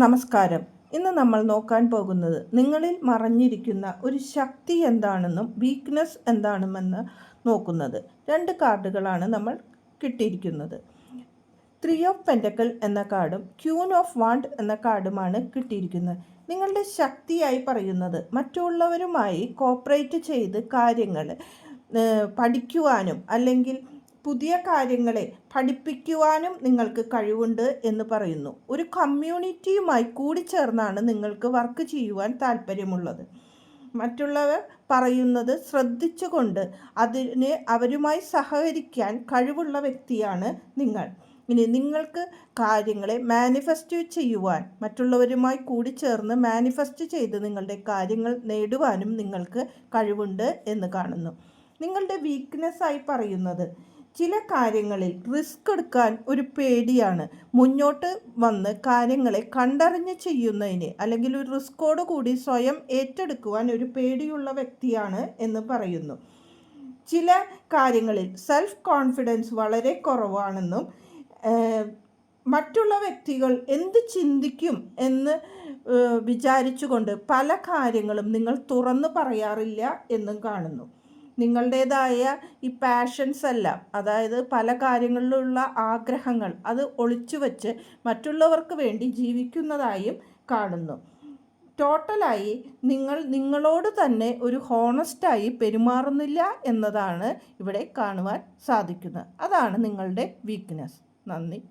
നമസ്കാരം. ഇന്ന് നമ്മൾ നോക്കാൻ പോകുന്നത് നിങ്ങളിൽ മറഞ്ഞിരിക്കുന്ന ഒരു ശക്തി എന്താണെന്നും വീക്ക്നെസ് എന്താണെന്ന് നോക്കുന്നത്. രണ്ട് കാർഡുകളാണ് നമ്മൾ കിട്ടിയിരിക്കുന്നത്. ത്രീ ഓഫ് പെന്റക്കൽ എന്ന കാർഡും ക്യൂൻ ഓഫ് വാണ്ട് എന്ന കാർഡുമാണ് കിട്ടിയിരിക്കുന്നത്. നിങ്ങളുടെ ശക്തിയായി പറയുന്നത് മറ്റുള്ളവരുമായി കോപ്പറേറ്റ് ചെയ്ത് കാര്യങ്ങൾ പഠിക്കുവാനും അല്ലെങ്കിൽ പുതിയ കാര്യങ്ങളെ പഠിപ്പിക്കുവാനും നിങ്ങൾക്ക് കഴിവുണ്ട് എന്ന് പറയുന്നു. ഒരു കമ്മ്യൂണിറ്റിയുമായി കൂടിച്ചേർന്നാണ് നിങ്ങൾക്ക് വർക്ക് ചെയ്യുവാൻ താല്പര്യമുള്ളത്. മറ്റുള്ളവർ പറയുന്നത് ശ്രദ്ധിച്ചുകൊണ്ട് അതിന് അവരുമായി സഹകരിക്കാൻ കഴിവുള്ള വ്യക്തിയാണ് നിങ്ങൾ. ഇനി നിങ്ങൾക്ക് കാര്യങ്ങളെ മാനിഫെസ്റ്റ് ചെയ്യുവാൻ മറ്റുള്ളവരുമായി കൂടി ചേർന്ന് മാനിഫെസ്റ്റ് ചെയ്ത് നിങ്ങളുടെ കാര്യങ്ങൾ നേടുവാനും നിങ്ങൾക്ക് കഴിവുണ്ട് എന്ന് കാണുന്നു. നിങ്ങളുടെ വീക്ക്നെസ്സായി പറയുന്നത് ചില കാര്യങ്ങളിൽ റിസ്ക് എടുക്കാൻ ഒരു പേടിയാണ്. മുന്നോട്ട് വന്ന് കാര്യങ്ങളെ കണ്ടറിഞ്ഞ് ചെയ്യുന്നതിന് അല്ലെങ്കിൽ ഒരു റിസ്കോട് കൂടി സ്വയം ഏറ്റെടുക്കുവാൻ ഒരു പേടിയുള്ള വ്യക്തിയാണ് എന്ന് പറയുന്നു. ചില കാര്യങ്ങളിൽ സെൽഫ് കോൺഫിഡൻസ് വളരെ കുറവാണെന്നും മറ്റുള്ള വ്യക്തികൾ എന്ത് ചിന്തിക്കും എന്ന് വിചാരിച്ചുകൊണ്ട് പല കാര്യങ്ങളും നിങ്ങൾ തുറന്നു പറയാറില്ല എന്നും കാണുന്നു. നിങ്ങളുടേതായ ഈ പാഷൻസ് എല്ലാം അതായത് പല കാര്യങ്ങളിലുള്ള ആഗ്രഹങ്ങൾ അത് ഒളിച്ചു വച്ച് മറ്റുള്ളവർക്ക് വേണ്ടി ജീവിക്കുന്നതായും കാണുന്നു. ടോട്ടലായി നിങ്ങൾ നിങ്ങളോട് തന്നെ ഒരു ഹോണസ്റ്റായി പെരുമാറുന്നില്ല എന്നതാണ് ഇവിടെ കാണുവാൻ സാധിക്കുന്നത്. അതാണ് നിങ്ങളുടെ വീക്ക്നെസ് നന്ദി.